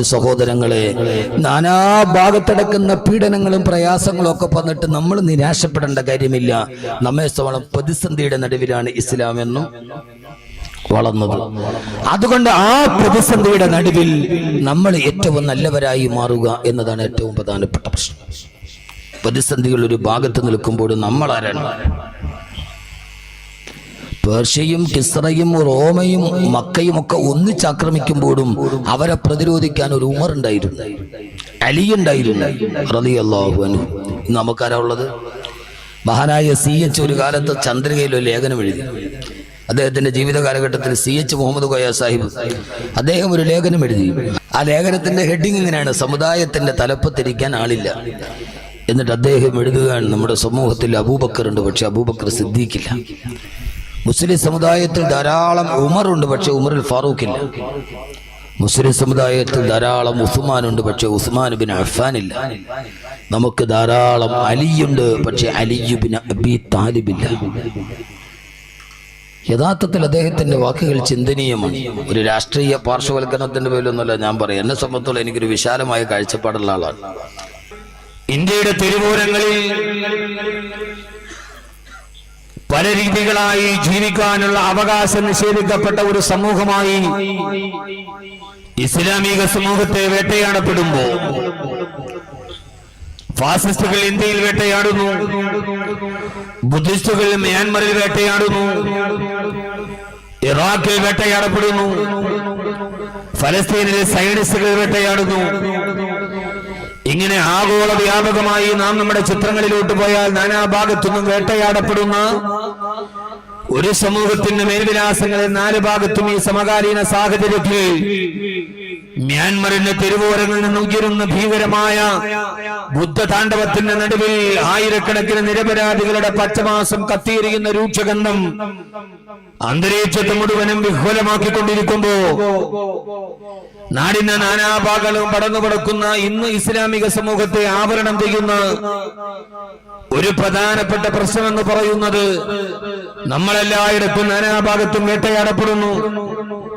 സഹോദരങ്ങളെ നാനാഭാഗത്തടക്കുന്ന പീഡനങ്ങളും പ്രയാസങ്ങളും ഒക്കെ വന്നിട്ട് നമ്മൾ നിരാശപ്പെടേണ്ട കാര്യമില്ല. നമ്മെ സംബന്ധിച്ച് പ്രതിസന്ധിയുടെ നടുവിലാണ് ഇസ്ലാം എന്നും വളർന്നത്. അതുകൊണ്ട് ആ പ്രതിസന്ധിയുടെ നടുവിൽ നമ്മൾ ഏറ്റവും നല്ലവരായി മാറുക എന്നതാണ് ഏറ്റവും പ്രധാനപ്പെട്ട പ്രശ്നം. പ്രതിസന്ധികൾ ഒരു ഭാഗത്ത് നിൽക്കുമ്പോൾ നമ്മൾ ആരാണ് പേർഷ്യയും കിസ്റയും റോമയും മക്കയും ഒക്കെ ഒന്നിച്ചാക്രമിക്കുമ്പോഴും അവരെ പ്രതിരോധിക്കാൻ ഒരു ഉമർ ഉണ്ടായിരുന്നു. അലി ഉണ്ടായിരുന്നു. റളിയല്ലാഹു അൻഹു. ഇന്ന് നമുക്കാരാ ഉള്ളത്? മഹാനായ സി എച്ച് ഒരു കാലത്ത് ചന്ദ്രികയിൽ ഒരു ലേഖനം എഴുതി. അദ്ദേഹത്തിന്റെ ജീവിത കാലഘട്ടത്തിൽ സി എച്ച് മുഹമ്മദ് കോയ സാഹിബ് അദ്ദേഹം ഒരു ലേഖനം എഴുതി. ആ ലേഖനത്തിന്റെ ഹെഡിങ് ഇങ്ങനെയാണ് സമുദായത്തിന്റെ തലപ്പത്തിരിക്കാൻ ആളില്ല. എന്നിട്ട് അദ്ദേഹം എഴുതുകയാണ് നമ്മുടെ സമൂഹത്തിൽ അബൂബക്കർ ഉണ്ട് പക്ഷെ അബൂബക്കർ സിദ്ദീഖില്ല. മുസ്ലിം സമുദായത്തിൽ ധാരാളം ഉമറുണ്ട് പക്ഷെ ഉമറിൽ ഫാറൂഖ് ഇല്ല മുസ്ലിം സമുദായത്തിൽ ധാരാളം ഉസ്മാനുണ്ട് പക്ഷെ ഉസ്മാൻ ബിൻ അഫാനില്ല നമുക്ക് ധാരാളം അലിയുണ്ട് പക്ഷെ അലിയുബിൻ അബി താലിബില്ല. യഥാർത്ഥത്തിൽ അദ്ദേഹത്തിന്റെ വാക്കുകൾ ചിന്തനീയമാണ്. ഒരു രാഷ്ട്രീയ പാർശ്വവൽക്കരണത്തിന്റെ പേരിലൊന്നുമല്ല ഞാൻ പറയാം എന്നെ സംബന്ധിച്ചോളം എനിക്കൊരു വിശാലമായ കാഴ്ചപ്പാടുള്ള ആളാണ്. ഇന്ത്യയുടെ തെരുവോരങ്ങളിൽ പല രീതികളായി ജീവിക്കാനുള്ള അവകാശം നിഷേധിക്കപ്പെട്ട ഒരു സമൂഹമായി ഇസ്ലാമിക സമൂഹത്തെ വേട്ടയാടപ്പെടുമ്പോ ഫാസിസ്റ്റുകൾ ഇന്ത്യയിൽ വേട്ടയാടുന്നു ബുദ്ധിസ്റ്റുകൾ മ്യാൻമറിൽ വേട്ടയാടുന്നു ഇറാഖിൽ വേട്ടയാടപ്പെടുന്നു ഫലസ്തീനിലെ സൈനിസ്റ്റുകൾ വേട്ടയാടുന്നു ഇങ്ങനെ ആഗോള വ്യാപകമായി നാം നമ്മുടെ ചിത്രങ്ങളിലോട്ട് പോയാൽ നാനാഭാഗത്തുനിന്നും വേട്ടയാടപ്പെടുന്ന ഒരു സമൂഹത്തിന്റെ മേൽവിലാസങ്ങളിൽ നാല് ഭാഗത്തും ഈ സമകാലീന സാഹചര്യത്തിൽ മ്യാൻമറിന്റെ തെരുവോരങ്ങളിൽ നിന്ന് ഉയരുന്ന ഭീകരമായ ബുദ്ധതാണ്ഡവത്തിന്റെ നടുവിൽ ആയിരക്കണക്കിന് നിരപരാധികളുടെ പച്ചമാസം കത്തിയിരിക്കുന്ന രൂക്ഷഗന്ധം അന്തരീക്ഷത്തെ മുഴുവനും വിഹ്വലമാക്കിക്കൊണ്ടിരിക്കുമ്പോ നാടിന്റെ നാനാഭാഗങ്ങളും പടന്നു പടക്കുന്ന ഇന്ന് ഇസ്ലാമിക സമൂഹത്തെ ആവരണം ചെയ്യുന്ന ഒരു പ്രധാനപ്പെട്ട പ്രശ്നം എന്ന് പറയുന്നത് നമ്മളെല്ലായിടത്തും നാനാഭാഗത്തും വേട്ടയാടപ്പെടുന്നു.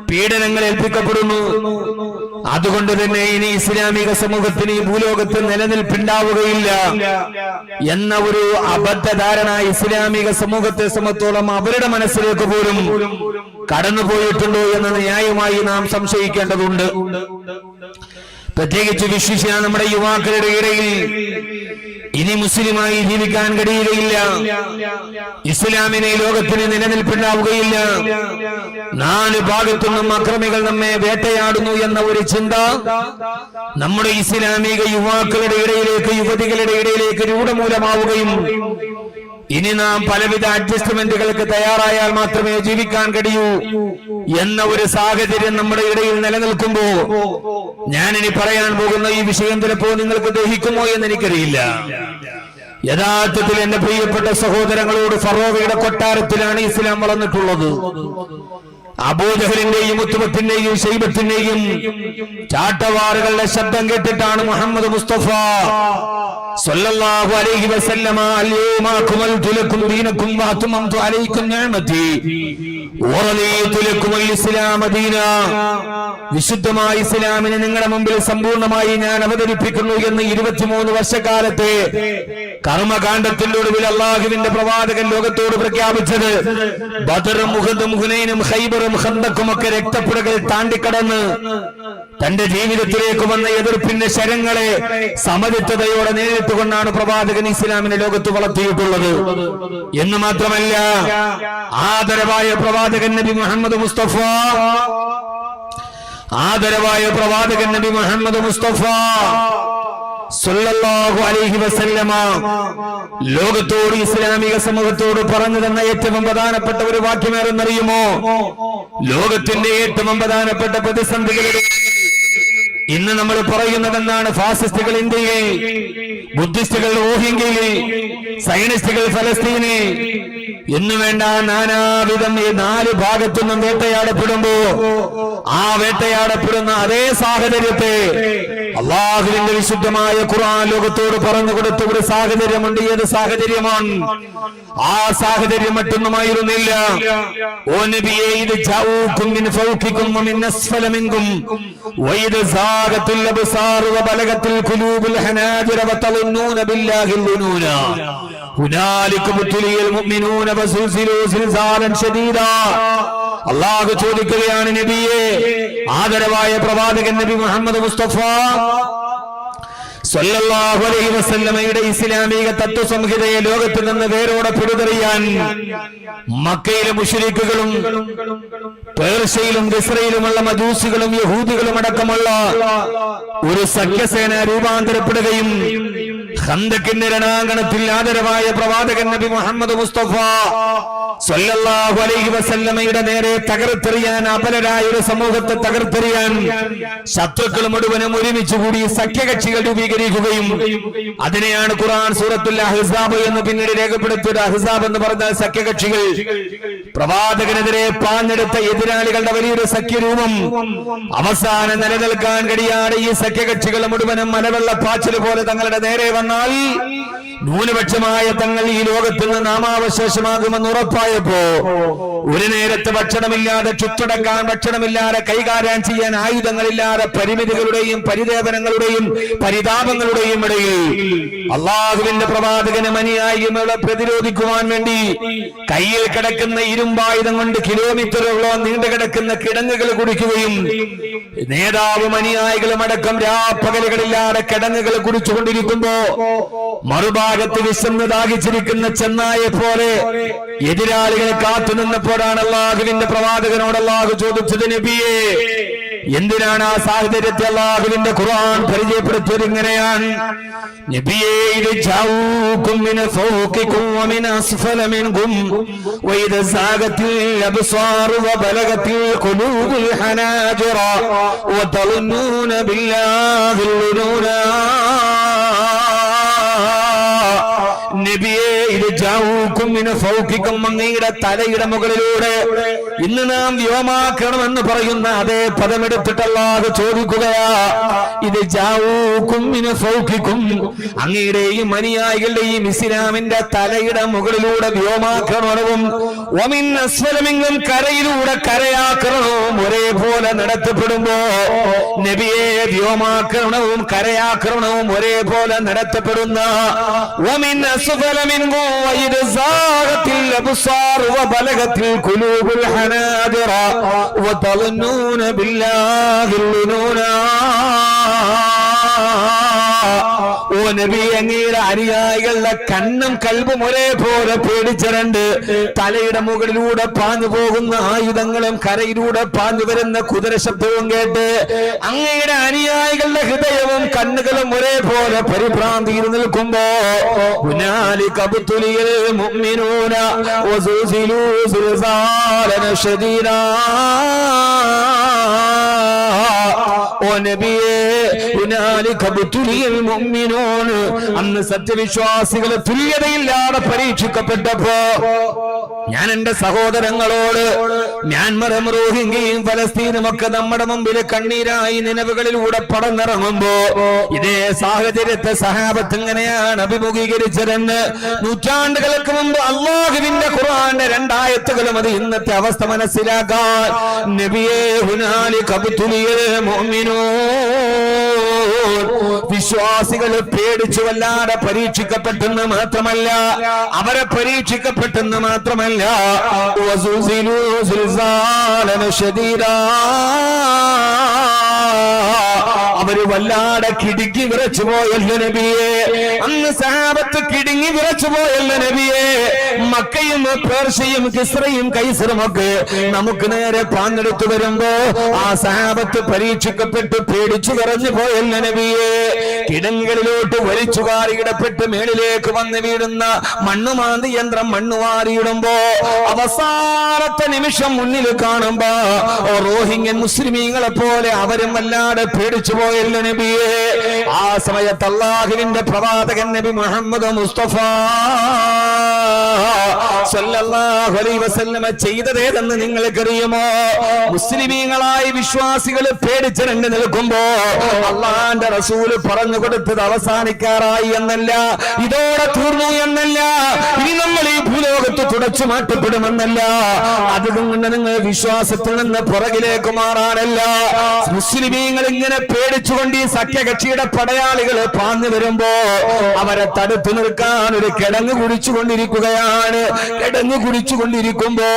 പീഡനങ്ങൾ ഏൽപ്പിക്കപ്പെടുന്നു. അതുകൊണ്ട് തന്നെ ഇനി ഇസ്ലാമിക സമൂഹത്തിന് ഈ ഭൂലോകത്ത് നിലനിൽപ്പുണ്ടാവുകയില്ല. എന്ന ഒരു അബദ്ധധാരണ ഇസ്ലാമിക സമൂഹത്തെ സംബന്ധിച്ചോളം അവരുടെ മനസ്സിലേക്ക് പോലും കടന്നുപോയിട്ടുണ്ടോ എന്ന് ന്യായമായി നാം സംശയിക്കേണ്ടതുണ്ട്. പ്രത്യേകിച്ച് വിശ്വസിച്ച നമ്മുടെ യുവാക്കളുടെ ഇടയിൽ ഇനി മുസ്ലിമായി ജീവിക്കാൻ കഴിയുകയില്ല. ഇസ്ലാമിനെ ലോകത്തിന് നിലനിൽപ്പുണ്ടാവുകയില്ല. നാല് ഭാഗത്തുനിന്നും അക്രമികൾ നമ്മെ വേട്ടയാടുന്നു എന്ന ഒരു ചിന്ത നമ്മുടെ ഇസ്ലാമിക യുവാക്കളുടെ ഇടയിലേക്ക് യുവതികളുടെ ഇടയിലേക്ക് രൂഢമൂലമാവുകയും ഇനി നാം പലവിധ അഡ്ജസ്റ്റ്മെന്റുകൾക്ക് തയ്യാറായാൽ മാത്രമേ ജീവിക്കാൻ കഴിയൂ എന്ന ഒരു സാഹചര്യം നമ്മുടെ ഇടയിൽ നിലനിൽക്കുമ്പോ ഞാൻ ഇനി പറയാൻ പോകുന്ന ഈ വിഷയം ചിലപ്പോ നിങ്ങൾക്ക് ദഹിക്കുമോ എന്ന് എനിക്കറിയില്ല. യഥാർത്ഥത്തിൽ എന്റെ പ്രിയപ്പെട്ട സഹോദരങ്ങളോട് ഫറോവയുടെ കൊട്ടാരത്തിലാണ് ഇസ്ലാം വളർന്നിട്ടുള്ളത്. അബൂജഹലിന്റെയും ഉത്തുമത്തിന്റെയും ശൈബത്തിന്റെയും ചാട്ടവാറുകളുടെ ശബ്ദം കേട്ടിട്ടാണ് മുഹമ്മദ് മുസ്തഫ. സല്ലല്ലാഹു അലൈഹി വസല്ലമ അൽയൗമ അലൈക്കും നിഅമതി. വിശുദ്ധമായ ഇസ്ലാമിനെ നിങ്ങളുടെ മുമ്പിൽ സമ്പൂർണമായി ഞാൻ അവതരിപ്പിക്കുന്നു എന്ന് ഇരുപത്തിമൂന്ന് വർഷക്കാലത്തെ കർമ്മകാന്ഡത്തിന്റെ ഒടുവിൽ അള്ളാഹുവിന്റെ പ്രവാചകൻ ലോകത്തോട് പ്രഖ്യാപിച്ചത് ബദറും മുഹദും ഖന്തക്കും ഒക്കെ രക്തപ്പുഴകൾ താണ്ടിക്കടന്ന് തന്റെ ജീവിതത്തിലേക്ക് വന്ന എതിർപ്പിന്റെ ശരങ്ങളെ സമചിത്തതയോടെ നേരിട്ടുകൊണ്ടാണ് പ്രവാചകൻ ഇസ്ലാമിനെ ലോകത്ത് വളർത്തിയിട്ടുള്ളത്. എന്ന് മാത്രമല്ല ആദരവായ പ്രവാചകൻ നബി മുഹമ്മദ് മുസ്തഫ ആദരവായ പ്രവാചകൻ നബി മുഹമ്മദ് മുസ്തഫ ലോകത്തോട് ഇസ്ലാമിക സമൂഹത്തോട് പറഞ്ഞു തന്ന ഏറ്റവും പ്രധാനപ്പെട്ട ഒരു വാക്യമേറെന്നറിയുമോ ലോകത്തിന്റെ ഏറ്റവും പ്രധാനപ്പെട്ട പ്രതിസന്ധികളുടെ ഇന്ന് നമ്മൾ പറയുന്നത് എന്താണ് ഫാസിസ്റ്റുകൾ ഇന്ത്യയിൽ ബുദ്ധിസ്റ്റുകൾ റോഹിംഗ്യയിൽ സൈനിസ്റ്റുകൾ ഫലസ്തീനിൽ എന്ന് വേണ്ട നാനാവിധം ഈ നാല് ഭാഗത്തു നിന്നും വേട്ടയാടപ്പെടുമ്പോ ആ വേട്ടയാടപ്പെടുന്ന അതേ സാഹചര്യത്തെ അള്ളാഹുവിന്റെ വിശുദ്ധമായ ഖുർആൻ ലോകത്തോട് പറഞ്ഞു കൊടുത്ത ഒരു സാഹചര്യമുണ്ട്. ഏത് സാഹചര്യമാണ്? ആ സാഹചര്യം മറ്റൊന്നുമായിരുന്നില്ല. ഓ മിൻ മിൻ സാഗത്തുൽ വബലഗത്തുൽ ഖുലൂബുൽ മുഅ്മിനൂന സിൽസാലൻ അള്ളാഹു ചോദിക്കുകയാണ് നബിയെ ആദരവായ പ്രവാചകൻ നബി മുഹമ്മദ് മുസ്തഫ വസല്ലമയുടെ ഇസ്ലാമിക തത്വസംഹിതയെ ലോകത്ത് നിന്ന് വേരോടെ പിടിതെറിയാൻ മക്കയിലെ മുഷരിക്കുകളും പേർഷ്യയിലും ഇസ്രയിലുമുള്ള മജൂസുകളും യഹൂദികളും അടക്കമുള്ള ഒരു സഖ്യസേന രൂപാന്തരപ്പെടുകയും ഹന്തക്കിന്റെ രണാങ്കണത്തിൽ ആദരവായ പ്രവാചകൻ നബി മുഹമ്മദ് മുസ്തഫ സല്ലല്ലാഹു അലൈഹി വസല്ലമയുടെ നേരെ തകർത്തെറിയാൻ അപലരായ ഒരു സമൂഹത്തെ തകർത്തെറിയാൻ ശത്രുക്കൾ മുഴുവനും ഒരുമിച്ച് കൂടി സഖ്യകക്ഷികൾ രൂപീകരിക്കുകയും അതിനെയാണ് ഖുർആൻ സൂറത്തുൽ അഹ്സാബ് എന്ന് പിന്നീട് രേഖപ്പെടുത്തിയത് അഹ്സാബ് എന്ന് പറഞ്ഞാൽ സഖ്യകക്ഷികൾ. പ്രവാചകനെതിരെ പാഞ്ഞെടുത്ത എതിരാളികളുടെ വലിയൊരു സഖ്യരൂപം. അവസാനം നിലനിൽക്കാൻ കഴിയാതെ ഈ സഖ്യകക്ഷികൾ മുഴുവനും മലവെള്ള പാച്ചിൽ പോലെ തങ്ങളുടെ നേരെ വന്നാൽ ന്യൂനപക്ഷമായ തങ്ങൾ ഈ ലോകത്തിൽ നിന്ന് നാമാവശേഷമാകുമെന്ന് ഉറപ്പായപ്പോ ഒരു നേരത്തെ ഭക്ഷണമില്ലാതെ ചുറ്റടക്കാൻ ഭക്ഷണമില്ലാതെ കൈകാര്യം ചെയ്യാൻ ആയുധങ്ങളില്ലാതെ പരിമിതികളുടെയും പരിദേവനങ്ങളുടെയും പരിതാപങ്ങളുടെയും ഇടയിൽ അള്ളാഹുവിന്റെ പ്രവാചകന് മനിയായികളെ പ്രതിരോധിക്കുവാൻ വേണ്ടി കയ്യിൽ കിടക്കുന്ന ഇരുമ്പായുധം കൊണ്ട് കിലോമീറ്ററുകളോളം നീണ്ടു കിടക്കുന്ന കിടങ്ങുകൾ കുടിക്കുകയും നേതാവും അനുയായികളും അടക്കം രാപ്പകലുകളില്ലാതെ കിടങ്ങുകൾ കുടിച്ചുകൊണ്ടിരിക്കുമ്പോ മറുഭാഗത്ത് വിശന്ന് ദാഹിച്ചിരിക്കുന്ന ചെന്നായെ പോലെ എതിരാളികളെ കാത്തു നിന്നപ്പോഴാണ് അള്ളാഹുവിന്റെ പ്രവാചകനോട് അള്ളാഹു ചോദിച്ചത് നബിയെ എന്തിനാണ് ആ സാഹചര്യത്തെ അള്ളാഹുവിന്റെ ഖുർആൻ പരിചയപ്പെടുത്തിയത് ഇങ്ങനെയാണ്? നബിയെ മിന അസ്ഫല അബ്സാർ ഹനാജിറ. നബിയെ ഇത് ജാവൂക്കുമിന് സൗഖിക്കും അങ്ങയുടെ തലയുടെ മുകളിലൂടെ ഇന്ന് നാം വ്യോമാക്കണമെന്ന് പറയുന്ന അതേ പദമെടുത്തിട്ടല്ലാതെ ചോദിക്കുകയാ. ഇത് ജാവൂക്കുമിന് സൗഖിക്കും അങ്ങയുടെയും അനുയായികളുടെയും ഇസ്ലാമിന്റെ തലയുടെ മുകളിലൂടെ വ്യോമാക്രമണവും ഒമിൻ അസ്വലമെങ്കിലും കരയിലൂടെ കരയാക്രമണവും ഒരേപോലെ നടത്തപ്പെടുമ്പോ നബിയെ വ്യോമാക്രമണവും കരയാക്രമണവും ഒരേപോലെ നടത്തപ്പെടുന്ന വമിൻ أسفل منكم وإذ زاغت الأبصار وبلغت القلوب الحناجر وتظنون بالله الظنونا ഓ നബി അനുയായികളുടെ കണ്ണും കൽബും ഒരേപോലെ പേടിച്ചിട്ടുണ്ട്. തലയുടെ മുകളിലൂടെ പാഞ്ഞു പോകുന്ന ആയുധങ്ങളും കരയിലൂടെ പാഞ്ഞു വരുന്ന കുതിര ശബ്ദവും കേട്ട് അങ്ങയുടെ അനുയായികളുടെ ഹൃദയവും കണ്ണുകളും ഒരേപോലെ പരിഭ്രാന്തിയിൽ നിൽക്കുമ്പോ ഉനാലി കബുത്തുലിയിൽ ഓ നബിയേ അന്ന് സത്യവിശ്വാസികളെ തുല്യതയില്ലാതെ പരീക്ഷിക്കപ്പെട്ടപ്പോ ഞാൻ എന്റെ സഹോദരങ്ങളോട് മ്യാൻമറും റോഹിംഗ്യയും ഫലസ്തീനും ഒക്കെ നമ്മുടെ മുമ്പിൽ കണ്ണീരായി നിലവുകളിലൂടെ പടന്നിറങ്ങുമ്പോ ഇതേ സാഹചര്യത്തെ സഹാബത്ത് എങ്ങനെയാണ് അഭിമുഖീകരിച്ചതെന്ന് നൂറ്റാണ്ടുകൾക്ക് മുമ്പ് അള്ളാഹുവിന്റെ ഖുർആന്റെ രണ്ടായത്തുകളും അത് ഇന്നത്തെ അവസ്ഥ മനസ്സിലാക്കാൻ നബിയെ ഹുനാലി കബുത്തുലിയൽ മുഅ്മിനൂൻ വിശ്വാസികൾ പേടിച്ചു വല്ലാതെ പരീക്ഷിക്കപ്പെട്ടെന്ന് മാത്രമല്ല അവരെ പരീക്ഷിക്കപ്പെട്ടെന്ന് മാത്രമല്ല ശരീരാ. അവർ വല്ലാതെ കിടുങ്ങി വിറച്ചു പോയല്ല നബിയെ? അന്ന് സാപത്ത് കിടുങ്ങി വിറച്ചു പോയല്ല നബിയെ? മക്കയും പേർഷ്യയും കിസ്രയും കൈസറും ഒക്കെ നമുക്ക് നേരെ പാഞ്ഞെടുത്തു വരുമ്പോ ആ സാപത്ത് പരീക്ഷിക്കപ്പെട്ട് പേടിച്ചു വിറഞ്ഞു പോയല്ല നബിയെ? കിടങ്ങുകളിലോട്ട് വലിച്ചു കാറിയിടപ്പെട്ട് മേളിലേക്ക് വന്ന് വീഴുന്ന മണ്ണുമാന്തി യന്ത്രം മണ്ണുവാരിയിടുമ്പോ അവസാനത്തെ നിമിഷം മുന്നിൽ കാണുമ്പോ റോഹിംഗ്യൻ മുസ്ലിമീങ്ങളെ പോലെ അവരും വല്ലാതെ പേടിച്ചു പോയല്ലോ നബിയെ. ആ സമയത്ത് അള്ളാഹുവിന്റെ പ്രവാചകൻ നബി മുഹമ്മദ് മുസ്തഫ. വസല്ലമ ചെയ്തതേതെന്ന് നിങ്ങൾക്കറിയുമോ? മുസ്ലിമീങ്ങളായി വിശ്വാസികൾ പേടിച്ചിരണ്ട് നിൽക്കുമ്പോ അള്ളാന്റെ റസൂൽ പറഞ്ഞു കൊടുത്തത് അവസാനിക്കാറായി എന്നല്ല ഇതോടെ തീർന്നു എന്നല്ല ഇനി നമ്മൾ ഈ ഭൂലോകത്ത് തുടച്ചു മാറ്റപ്പെടുമെന്നല്ല. അതുകൊണ്ട് നിങ്ങൾ വിശ്വാസത്തിൽ നിന്ന് പുറകിലേക്ക് മാറാനല്ല. മുസ്ലിമീങ്ങൾ ഇങ്ങനെ പേടിച്ചുകൊണ്ട് ഈ സഖ്യകക്ഷിയുടെ പടയാളികൾ പാഞ്ഞു വരുമ്പോ അവരെ തടുത്തു നിൽക്കാൻ ഒരു കിടങ്ങ് കുടിച്ചുകൊണ്ടിരിക്കുകയാണ്. കിടങ്ങ് കുടിച്ചുകൊണ്ടിരിക്കുമ്പോ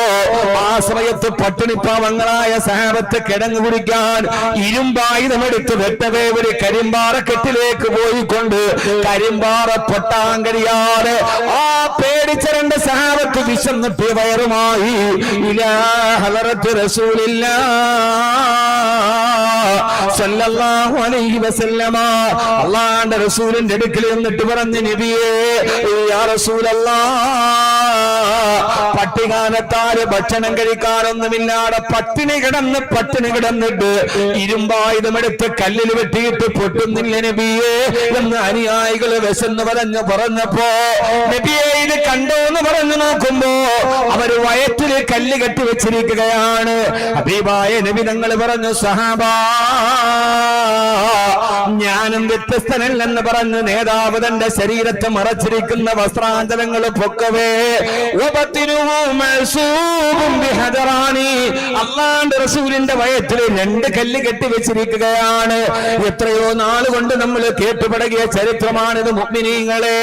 ആ സമയത്ത് പട്ടിണിപ്പാവങ്ങളായ സഹാബത്ത് കിടങ്ങ് കുടിക്കാൻ ഇരുമ്പായുധമെടുത്ത് വെട്ടവേ ഒരു കരിമ്പാറ കെട്ടിലേക്ക് പോയിക്കൊണ്ട് കരിമ്പാറ പൊട്ടാൻ കഴിയാതെ ആ പേടിച്ച രണ്ട് സഹാബത്ത് വിശന്നിട്ട് വയറുമായി. ഇലാ ഹലറത്ത് റസൂലില്ല. സല്ലല്ലാഹു അലൈഹി വസല്ലമ. അള്ളാന്റെ റസൂലിന്റെ അടുക്കൽ എന്നിട്ട് പറഞ്ഞു നബിയേ യാ റസൂലല്ലാ പട്ടികാലത്താൽ ഭക്ഷണം കഴിക്കാനൊന്നുമില്ലാതെ പട്ടിണി കിടന്ന് പട്ടിണി കിടന്നിട്ട് ഇരുമ്പായുധമെടുത്ത് കല്ലിൽ വെട്ടിയിട്ട് പൊട്ടുന്നില്ല നബിയേ എന്ന് അനുയായികൾ വിശന്ന് പറഞ്ഞു പറഞ്ഞപ്പോ നബിയെ ഇത് കണ്ടോ എന്ന് പറഞ്ഞു നോക്കുമ്പോ അവർ വയറ്റിൽ കല്ല് കെട്ടി വെച്ചിരിക്കുകയാണ്. അബീബായ നബി തങ്ങൾ പറഞ്ഞു സഹാബാ ഞാനും വ്യത്യസ്തനല്ലെന്ന് പറഞ്ഞ് നേതാവ് തന്റെ ശരീരത്തെ മറച്ചിരിക്കുന്ന വസ്ത്രാഞ്ചലങ്ങൾ പൊക്കവേ. അള്ളാണ്ട് റസൂലിന്റെ വയറ്റിൽ രണ്ട് കല്ല് കെട്ടി വെച്ചിരിക്കുകയാണ്. എത്രയോ നാളുകൊണ്ട് നമ്മൾ കേട്ടുപടകിയ ചരിത്രമാണിത് മുഗ്മിനീങ്ങളെ.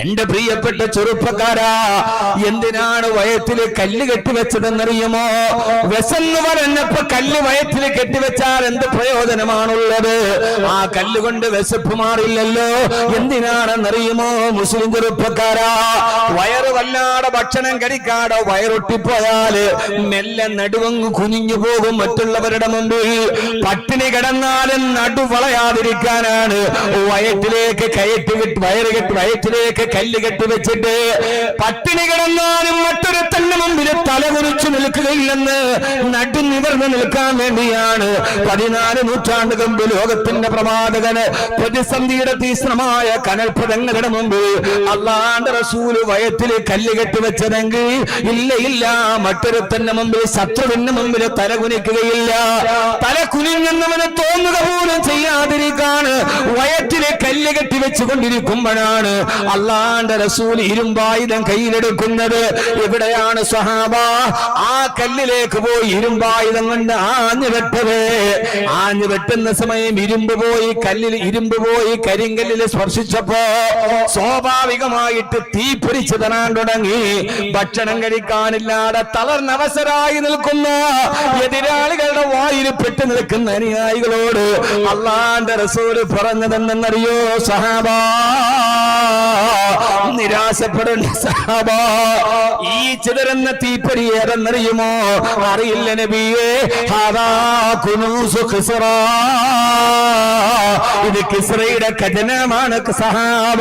എന്റെ പ്രിയപ്പെട്ട ചെറുപ്പക്കാരാ എന്തിനാണ് വയത്തിൽ കല്ല് കെട്ടിവെച്ചതെന്നറിയുമോ വെസന്ന് പറഞ്ഞപ്പോ കല്ല് വയത്തിൽ കെട്ടിവെച്ചാൽ എന്ത് പ്രയോജനമാണുള്ളത്? ആ കല്ല് കൊണ്ട് വിശപ്പ് മാറില്ലല്ലോ. എന്തിനാണെന്നറിയുമോ മുസ്ലിം ചെറുപ്പക്കാരാ? വയറ് വല്ലാതെ ഭക്ഷണം കഴിക്കാടോ വയറൊട്ടിപ്പോയാൽ മെല്ലെ നടുവങ്ങ് കുനിഞ്ഞു പോകും മറ്റുള്ളവരുടെ മുമ്പിൽ. പട്ടിണി കിടന്നാലും നടുവളയാതിരിക്കാനാണ്. വയറ്റിലേക്ക് കയറ്റി വയറ് കെട്ടി വയറ്റിലേക്ക് കല്ല് കെട്ടി വെച്ചിട്ട് പട്ടിണി കിടന്നാലും മറ്റൊരു തന്നെ മുമ്പിൽ തല കുറിച്ചു നിൽക്കുകയില്ലെന്ന് നടു നിവർന്ന് നിൽക്കാൻ വേണ്ടിയാണ്. പതിനാല് നൂറ്റാണ്ട് മുമ്പ് ലോകത്തിന്റെ പ്രവാചകന് പ്രതിസന്ധിയുടെ തീഷ്ണമായ കനൽപദങ്ങളുടെ മുമ്പിൽ അള്ളാന്റെ റസൂൽ വയത്തിൽ കല്ല് കെട്ടി വെച്ചതെങ്കിൽ ഇല്ല ഇല്ല തന്നെ മുമ്പിൽ ശത്രുവിന്റെ മുമ്പിൽ തല കുനിക്കുകയില്ല. തല കുനിഞ്ഞെന്നവന് തോന്നുക പോലും ചെയ്യാതിരിക്കാൻ വയറ്റിലെ കല്ല് കെട്ടി വെച്ചുകൊണ്ടിരിക്കുമ്പോഴാണ് അള്ളാന്റെ റസൂൽ ഇരുമ്പായുധം കയ്യിലെടുക്കുന്നത് എവിടെയാണ് സഹാബ ആ കല്ലിലേക്ക് പോയി ഇരുമ്പായുധം കൊണ്ട് ആഞ്ഞു വെട്ടത് ആഞ്ഞു വെട്ടുന്ന സമയം ഇരുമ്പ് പോയി കല്ലിൽ ഇരുമ്പ് പോയി കരിങ്കല്ലിൽ സ്പർശിച്ചപ്പോ സ്വാഭാവികമായിട്ട് തീ പിടിച്ചു തരാൻ തുടങ്ങി. ഭക്ഷണം കഴിക്കാനില്ലാതെ തളർന്നവസരായി നിൽക്കുന്ന എതിരാളികളുടെ വായിൽ പെട്ടു നിൽക്കുന്ന അനുയായികളോട് അള്ളാന്റെ റസൂൽ പറഞ്ഞതെന്നറിയോ സഹാബാ നിരാശപ്പെടേണ്ട സഹാബ ഈ ചിതറുന്ന തീപ്പരി ഏതെന്നറിയുമോ? അറിയില്ല നബിയേ ഇത് കിസ്രയുടെ ഖജനമാണ് സഹാബ.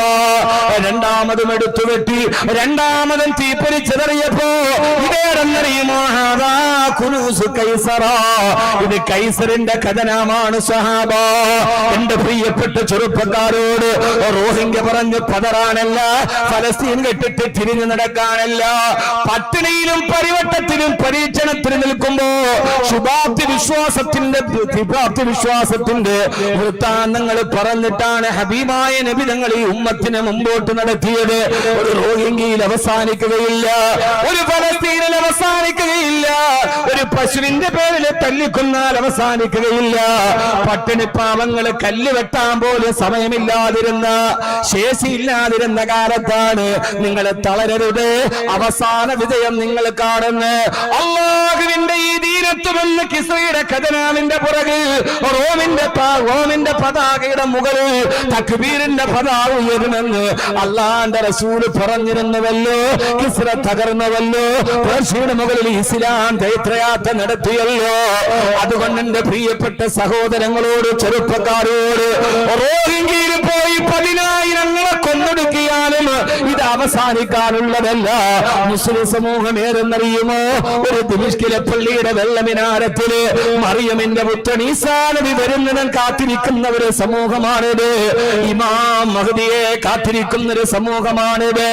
രണ്ടാമതും എടുത്തു വെട്ടി രണ്ടാമതും തീപ്പരി ചിതറിയപ്പോ ഇതേടെന്നറിയുമോ ഇത് കൈസറിന്റെ ഖജനമാണ് സഹാബ. എന്റെ പ്രിയപ്പെട്ട ചെറുപ്പക്കാരോട് റോഹിംഗ്യ പറഞ്ഞു പതറാനല്ല ഫലസ്തീൻ കെട്ടിട്ട് തിരിഞ്ഞു നടക്കാനല്ല പട്ടിണിയിലും പരിവട്ടത്തിലും പരീക്ഷണത്തിൽ നിൽക്കുമ്പോ ശുഭാപ്തി വിശ്വാസത്തിന്റെ ശുഭാപ്തി വിശ്വാസത്തിന്റെ വൃത്താന്തങ്ങൾ പറഞ്ഞിട്ടാണ് ഹബീബായ നബി തങ്ങൾ ഈ ഉമ്മത്തിനെ മുമ്പോട്ട് നടത്തിയത്. ഒരു റോഹിംഗ്യയിൽ അവസാനിക്കുകയില്ല. ഒരു ഫലസ്തീനിൽ അവസാനിക്കുകയില്ല. ഒരു പശുവിന്റെ പേരിൽ തല്ലിക്കൊന്നാൽ അവസാനിക്കുകയില്ല. പട്ടിണി പാവങ്ങൾ കല്ല് വെട്ടാൻ പോലും സമയമില്ലാതിരുന്ന ശേഷിയില്ലാതിരുന്ന കാലത്താണ് നിങ്ങളെ തളരരുത്. അവസാന വിജയം നിങ്ങൾ കാണുന്ന. അള്ളാഹുവിന്റെ ഈ ദീനത്വമെന്ന് കിസ്രയുടെ ഖജനാവിന്റെ പുറകിൽ റോമിന്റെ റോമിന്റെ പതാകയുടെ മുകളിൽ തക്ബീറിന്റെ പതാക ഉയരുമെന്ന് അള്ളാന്റെ റസൂൽ പറഞ്ഞിരുന്നുവല്ലോ. കിസ്ര തകർന്നുവല്ലോ പേർഷ്യയുടെ മുകളിൽ ഇസ്ലാം ചൈത്രയാത്ര നടത്തിയല്ലോ. അതുകൊണ്ട് എന്റെ പ്രിയപ്പെട്ട സഹോദരങ്ങളോട് ചെറുപ്പക്കാരോട് റോഹിംഗ്യയിൽ പോയി പതിനായിരങ്ങളെ കൊന്നൊടുക്കിയാലും ഇത് അവസാനിക്കാനുള്ളതല്ല. മുസ്ലിം സമൂഹം ഏതെന്നറിയുമോ? ഒരു ദിമിഷ്കിലെ പള്ളിയുടെ വെള്ളമിനാരത്തിൽ മറിയമിന്റെ പുത്രൻ ഈസാ നബി വരുന്നവൻ കാത്തിരിക്കുന്ന ഒരു സമൂഹമാണിത്. ഇമാം മഹദിയെ കാത്തിരിക്കുന്ന ഒരു സമൂഹമാണിത്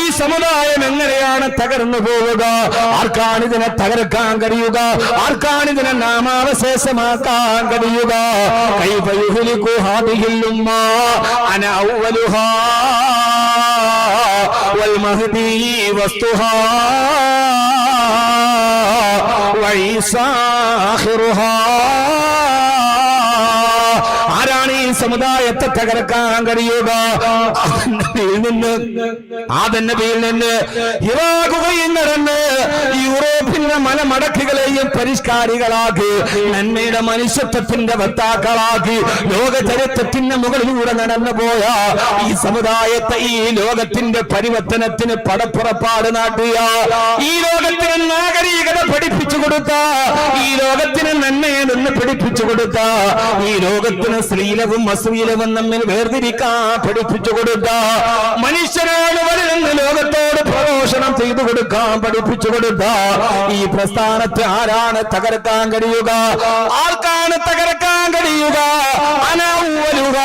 ഈ സമുദായം എങ്ങനെയാണ് തകർന്നു പോവുക? ആർക്കാണ് ഇതിനെ തകർക്കാൻ കഴിയുക? ആർക്കാണ് ഇതിനെ നാമാവശേഷമാക്കാൻ കഴിയുക? കൈഫ യുഹ്ലികു ഹാദിഹിൽ महती वस्तु वैसा സമുദായത്തെ തകർക്കാൻ കഴിയുക ആദന്നബിയിൽ നിന്ന് നബിയിൽ നിന്ന് ഇറാകുകയും നടന്ന് യൂറോപ്പിന്റെ മലമടക്കുകളെയും പരിഷ്കാരികളാക്കി നന്മയുടെ മനുഷ്യത്വത്തിന്റെ വക്താക്കളാക്കി ലോക ചരിത്രത്തിന്റെ മുകളിലൂടെ നടന്നു പോയ ഈ സമുദായത്തെ ഈ ലോകത്തിന്റെ പരിവർത്തനത്തിന് പടപ്പുറപ്പാട് നാട്ടിയ ഈ ലോകത്തിന് നാഗരികത പഠിപ്പിച്ചു കൊടുത്ത ഈ ലോകത്തിന് നന്മയെ നിന്ന് പഠിപ്പിച്ചു കൊടുത്ത ഈ ലോകത്തിന് ശ്രീലവും അശ്ലീലവും നമ്മിൽ വേർതിരിക്കാൻ പഠിപ്പിച്ചു കൊടുക്ക മനുഷ്യരാണ് വരുന്ന ലോകത്തോട് പ്രഘോഷണം ചെയ്തു കൊടുക്കാൻ പഠിപ്പിച്ചു കൊടുക്ക ഈ പ്രസ്ഥാനത്തെ ആരാണ് തകർക്കാൻ കഴിയുക? ആർക്കാണ് തകർക്കാൻ കഴിയുക? അനൗവലുക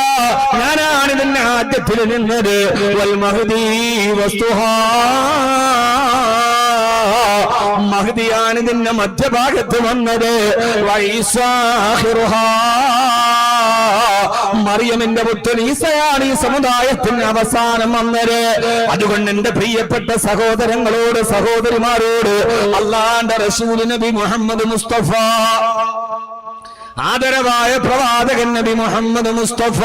ഞാനാണ് നിന്നെ ആദ്യത്തിൽ നിന്നത്. വൽ മഹദീ വസ്തുഹാ. മഹദിയാണ് നിന്നെ മധ്യഭാഗത്ത് വന്നത്. വൈസാഹിറുഹാ. മറിയമിന്റെ പുത്രൻ ഈസയാണ് ഈ സമുദായത്തിന് അവസാനം വന്നത്. അതുകൊണ്ട് എന്റെ പ്രിയപ്പെട്ട സഹോദരങ്ങളോട് സഹോദരിമാരോട് അള്ളാന്റെ റസൂൽ നബി മുഹമ്മദ് മുസ്തഫ ആദരവായ പ്രവാചകൻ നബി മുഹമ്മദ് മുസ്തഫ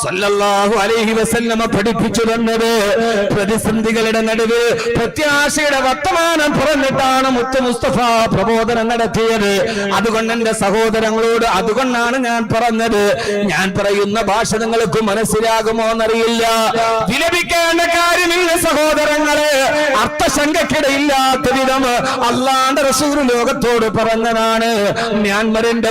സല്ലല്ലാഹു അലൈഹി വസല്ലമ പഠിപ്പിച്ചു തന്നത് പ്രതിസന്ധികളുടെ നടുവ് പ്രത്യാശയുടെ വർത്തമാനം പറഞ്ഞിട്ടാണ് മുത്ത് മുസ്തഫ പ്രബോധനം നടത്തിയത്. അതുകൊണ്ട് എന്റെ സഹോദരങ്ങളോട് അതുകൊണ്ടാണ് ഞാൻ പറഞ്ഞത്. ഞാൻ പറയുന്ന ഭാഷ നിങ്ങൾക്ക് മനസ്സിലാകുമോ എന്നറിയില്ല. വിലപിക്കേണ്ട കാര്യമില്ല സഹോദരങ്ങളെ. അർത്ഥശങ്കക്കിടയില്ലാത്ത വിധം അല്ലാണ്ട് റസൂർ ലോകത്തോട് പറഞ്ഞതാണ് മ്യാൻമറിന്റെ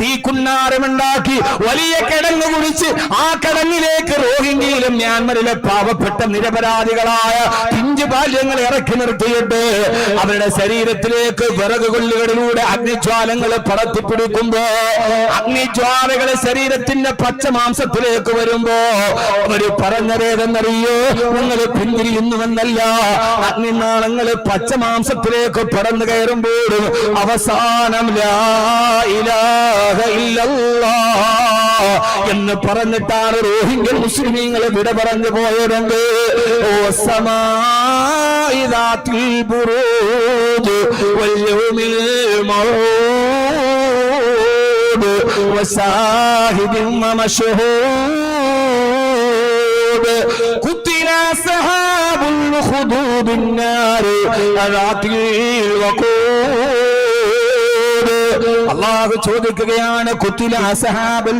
തീക്കുന്നാരമുണ്ടാക്കി വലിയ കിടങ്ങ് കുടിച്ച് ആ കിടങ്ങിലേക്ക് റോഹിംഗ്യയിലും മ്യാൻമറിലെ പാവപ്പെട്ട നിരപരാധികളായ പിഞ്ചു ബാല്യങ്ങൾ ഇറക്കി നിർത്തിയിട്ട് അവരുടെ ശരീരത്തിലേക്ക് വിറക് കൊല്ലുകളിലൂടെ അഗ്നിജ്വാലങ്ങൾ പടത്തിപ്പിടിക്കുമ്പോ അഗ്നിജ്വാലകളെ ശരീരത്തിന്റെ പച്ച മാംസത്തിലേക്ക് വരുമ്പോ അവർ പറഞ്ഞതേതെന്നറിയോ? നിങ്ങൾ പിന്തിരിയുന്നുവെന്നല്ല അഗ്നിനാളങ്ങൾ പച്ച മാംസത്തിലേക്ക് പടന്നു കയറുമ്പോഴും അവസാനം ലാ ഇല്ലല്ലാഹ് എന്ന് പറഞ്ഞിട്ടാണ് റോഹിംഗ്യൻ മുസ്ലിമീങ്ങളെ വിട പറഞ്ഞു പോയവരുണ്ട് ഓ സമാതിൽ ബുറൂജ് വല്യവുമിൽ മറൂബ് വസാഹിബിൻ മമശഹൂബ് കുത്തില സഹാബുൽ ഖുദൂബിൻ നാർ അഴാത്തിൽ വഖൂബ് അള്ളാഹു ചോദിക്കുകയാണ് കുത്തില അസഹാബൽ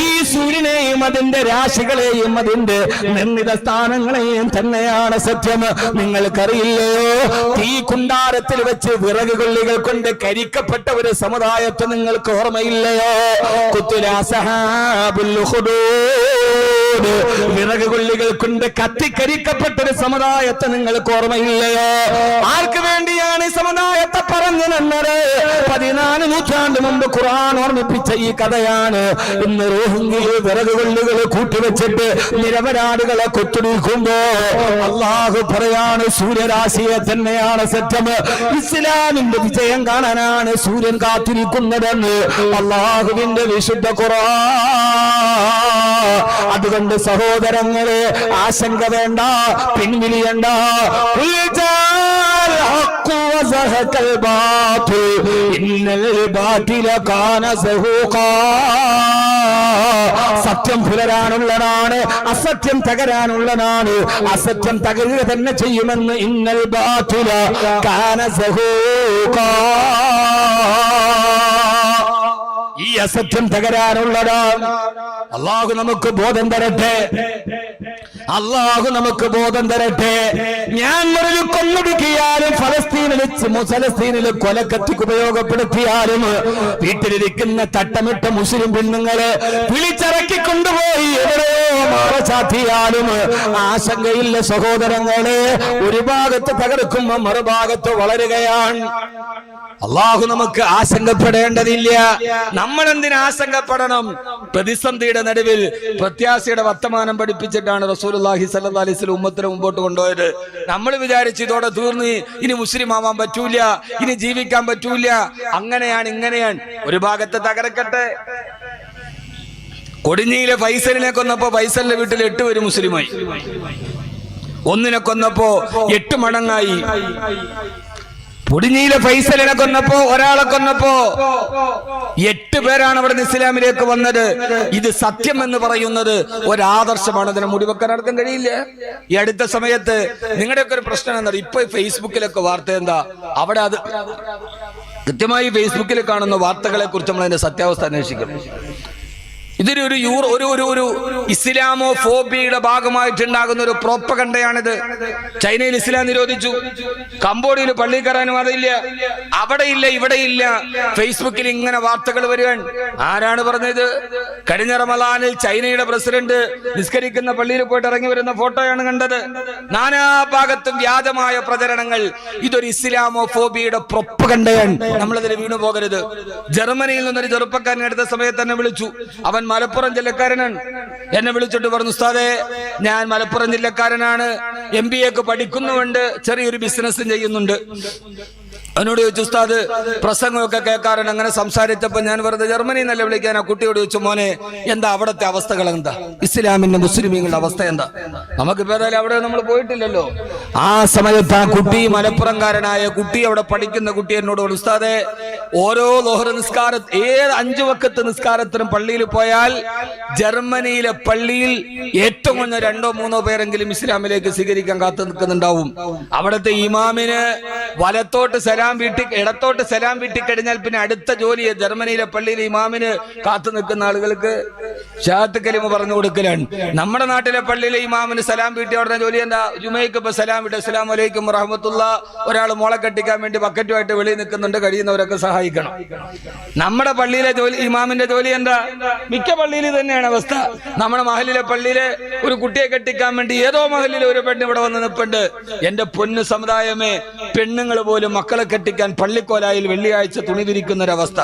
ഈ സൂര്യനെയും അതിന്റെ രാശികളെയും അതിന്റെ നിർമ്മിത സ്ഥാനങ്ങളെയും തന്നെയാണ് സത്യം. നിങ്ങൾക്കറിയില്ലയോ? തീ കുണ്ടാരത്തിൽ വെച്ച് വിറക് കൊള്ളികൾ കൊണ്ട് കരിക്കപ്പെട്ട ഒരു സമുദായത്തെ നിങ്ങൾക്ക് ഓർമ്മയില്ലയോ. വിറക് കൊള്ളികൾ കൊണ്ട് കത്തിക്കരിക്കപ്പെട്ട ഒരു സമുദായത്തെ നിങ്ങൾക്ക് ഓർമ്മയില്ലയോ? ആർക്ക് വേണ്ടിയാണ് സമുദായത്തെ പറഞ്ഞു നിന്നത് പതിനാല് നൂറ്റാണ്ട് മുമ്പ് ഖുർആൻ ഓർമ്മിപ്പിച്ച ഈ കഥയാണ് ഇന്ന് റോഹിംഗ്യയിൽ വിറക് കൊള്ളുകൾ കൂട്ടിവെച്ചിട്ട് നിരപരാധികളെ കൊത്തുനിൽക്കുമ്പോ അള്ളാഹു പറയാണ് സൂര്യരാശിയെ തന്നെയാണ് സത്യം. ഇസ്ലാമിന്റെ വിജയം കാണാനാണ് സൂര്യൻ കാത്തിരിക്കുന്നതെന്ന് അള്ളാഹുവിന്റെ വിശുദ്ധ ഖുർആൻ. അതുകൊണ്ട് സഹോദരങ്ങളെ ആശങ്ക വേണ്ട പിൻവിളിയണ്ട. الحق وزهق الباطل إن الباطل كان زهوقا സത്യം പുലരാനുള്ളതാണ് അസത്യം തകരാനുള്ളതാണ് അസത്യം തകരുക തന്നെ ചെയ്യുമെന്ന് ഇന്നൽ ബാത്തുല കാന സഹൂകാ അസത്യം തകരാനുള്ളതാണ് അള്ളാഹു നമുക്ക് ബോധം തരട്ടെ. അള്ളാഹു നമുക്ക് ബോധം തരട്ടെ. ഞാൻ ഒരു കൊന്നൊടുക്കിയാലും ഫലസ്തീനിൽ ഫലസ്തീനിൽ കൊലക്കത്തിക്ക് ഉപയോഗപ്പെടുത്തിയാലും വീട്ടിലിരിക്കുന്ന തട്ടമിട്ട മുസ്ലിം പെണ്ണുങ്ങളെ വിളിച്ചിറക്കി കൊണ്ടുപോയി എവിടെയോ മറചാത്തിയാലും ആശങ്കയില്ല സഹോദരങ്ങളെ. ഒരു ഭാഗത്ത് തകർക്കുമ്പോ മറുഭാഗത്ത് വളരുകയാണ്. അള്ളാഹു നമുക്ക് ആശങ്കപ്പെടേണ്ടതില്ല. നമ്മൾ എന്തിനാ ആശങ്കപ്പെടണം? പ്രതിസന്ധിയുടെ നടുവിൽ പ്രത്യാശയുടെ വർത്തമാനം പഠിപ്പിച്ചിട്ടാണ് സല്ലല്ലാഹി അലൈഹി വസല്ലം ഉമ്മത്തിനെ മുമ്പോട്ട് കൊണ്ടുപോയത്. നമ്മൾ വിചാരിച്ചു ഇതോടെ തീർന്ന് ഇനി മുസ്ലിം ആവാൻ പറ്റൂല ഇനി ജീവിക്കാൻ പറ്റൂല. അങ്ങനെയാണ് ഇങ്ങനെയാണ്. ഒരു ഭാഗത്ത് തകർക്കട്ടെ. കൊടിഞ്ഞിയിലെ ഫൈസലിനെ കൊന്നപ്പോ ഫൈസലിന്റെ വീട്ടിൽ എട്ട് പേര് മുസ്ലിമായി. ഒന്നിനെ കൊന്നപ്പോ എട്ട് മടങ്ങായി. പൊടിഞ്ഞിയിലെ ഫൈസലിനെ കൊന്നപ്പോ ഒരാളെ കൊന്നപ്പോ. എട്ട് പേരാണ് അവിടെ ഇസ്ലാമിലേക്ക് വന്നത്. ഇത് സത്യം എന്ന് പറയുന്നത് ഒരാദർശമാണ്. അതിനെ മുടിവെക്കാൻ നടത്താൻ കഴിയില്ല. ഈ അടുത്ത സമയത്ത് നിങ്ങളുടെയൊക്കെ ഒരു പ്രശ്നം എന്താ? ഇപ്പൊ ഫേസ്ബുക്കിലൊക്കെ വാർത്ത എന്താ? അവിടെ അത് കൃത്യമായി ഫേസ്ബുക്കിൽ കാണുന്ന വാർത്തകളെ കുറിച്ച് നമ്മൾ അതിന്റെ സത്യാവസ്ഥ അന്വേഷിക്കണം ഇതൊരു ഒരു യൂറോ ഒരു ഒരു ഒരു ഇസ്ലാമോ ഫോബിയുടെ ഭാഗമായിട്ടുണ്ടാകുന്ന ഒരു പ്രോപ്പകണ്ടയാണിത് ചൈനയിൽ ഇസ്ലാം നിരോധിച്ചു. കംബോഡിയയിൽ പള്ളി കയറാനും അതില്ല. അവിടെ ഇല്ല ഇവിടെ ഇല്ല ഫേസ്ബുക്കിൽ ഇങ്ങനെ വാർത്തകൾ വരികയാണ്. ആരാണ് പറഞ്ഞത്? കഴിഞ്ഞ റമലാനിൽ ചൈനയുടെ പ്രസിഡന്റ് നിസ്കരിക്കുന്ന പള്ളിയിൽ പോയിട്ട് ഇറങ്ങി വരുന്ന ഫോട്ടോയാണ് കണ്ടത്. നാനാ ഭാഗത്തും വ്യാജമായ പ്രചരണങ്ങൾ. ഇതൊരു ഇസ്ലാമോ ഫോബിയുടെ പ്രൊപ്പകണ്ടയാണ് നമ്മളതിൽ വീണു പോകരുത് ജർമ്മനിയിൽ നിന്നൊരു ചെറുപ്പക്കാരനെ അടുത്ത സമയത്ത് തന്നെ വിളിച്ചു. അവൻ മലപ്പുറം ജില്ലക്കാരനാണ്. എന്നെ വിളിച്ചിട്ട് പറഞ്ഞു ഉസ്താദേ ഞാൻ മലപ്പുറം ജില്ലക്കാരനാണ്. എം ബി എക്ക് പഠിക്കുന്നുണ്ട് ചെറിയൊരു ബിസിനസ്സും ചെയ്യുന്നുണ്ട്. അവനോട് ചോദിച്ചു ഉസ്താദ് പ്രസംഗമൊക്കെ കേൾക്കാറുണ്ട്. അങ്ങനെ സംസാരിച്ചപ്പോ ഞാൻ വെറുതെ ജർമ്മനി നല്ല വിളിക്കാൻ ആ കുട്ടിയോട് ചോദിച്ചു മോനെ എന്താ അവിടുത്തെ അവസ്ഥകൾ എന്താ? ഇസ്ലാമിന്റെ മുസ്ലിമീങ്ങളുടെ അവസ്ഥ എന്താ? നമുക്കിപ്പോ ഏതായാലും അവിടെ നമ്മൾ പോയിട്ടില്ലല്ലോ. ആ സമയത്ത് ആ കുട്ടി മലപ്പുറംകാരനായ കുട്ടി അവിടെ പഠിക്കുന്ന കുട്ടി എന്നോട് ഉസ്താദെ ഓരോ ലോഹർ നിസ്കാര ഏത് അഞ്ചു വക്കത്ത് നിസ്കാരത്തിനും പള്ളിയിൽ പോയാൽ ജർമ്മനിയിലെ പള്ളിയിൽ ഏറ്റവും കുറഞ്ഞ രണ്ടോ മൂന്നോ പേരെങ്കിലും ഇസ്ലാമിലേക്ക് സ്വീകരിക്കാൻ കാത്തു നിൽക്കുന്നുണ്ടാവും. അവിടുത്തെ ഇമാമിന് വലത്തോട്ട് സലാം വീട്ടി ഇടത്തോട്ട് സലാം വീട്ടി കഴിഞ്ഞാൽ പിന്നെ അടുത്ത ജോലിയെ ജർമ്മനിയിലെ പള്ളിയിലെ ഇമാമിന് കാത്തു നിൽക്കുന്ന ആളുകൾക്ക് ഷാത്ത് കലിമ പറഞ്ഞു കൊടുക്കലാണ്. നമ്മുടെ നാട്ടിലെ പള്ളിയിലെ ഇമാമിന് സലാം വീട്ടി ഉടനെ ജോലി എന്താ? ജുമയ്ക്ക് ഇപ്പൊ സലാം വിട്ട് അസ്സലാം വലൈക്കും റഹമത്തുള്ള ഒരാൾ മോളെ കെട്ടിക്കാൻ വേണ്ടി ബക്കറ്റുമായിട്ട് വെളിയിൽ നിൽക്കുന്നുണ്ട്. കഴിയുന്നവരൊക്കെ സഹായിക്കണം. നമ്മുടെ പള്ളിയിലെ ജോലി ഇമാമിന്റെ ജോലി എന്താ? മിക്ക പള്ളിയിൽ തന്നെയാണ് അവസ്ഥ. നമ്മുടെ മഹലിലെ പള്ളിയിലെ ഒരു കുട്ടിയെ കെട്ടിക്കാൻ വേണ്ടി ഏതോ മഹലിലെ ഒരു പെണ്ണ് ഇവിടെ വന്ന് നിൽപ്പുണ്ട്. എന്റെ പൊന്നു സമുദായമേ പെണ്ണുങ്ങൾ പോലും മക്കളെ കെട്ടിക്കാൻ പള്ളിക്കോലായിൽ വെള്ളിയാഴ്ച തുണി വിരിക്കുന്ന ഒരവസ്ഥ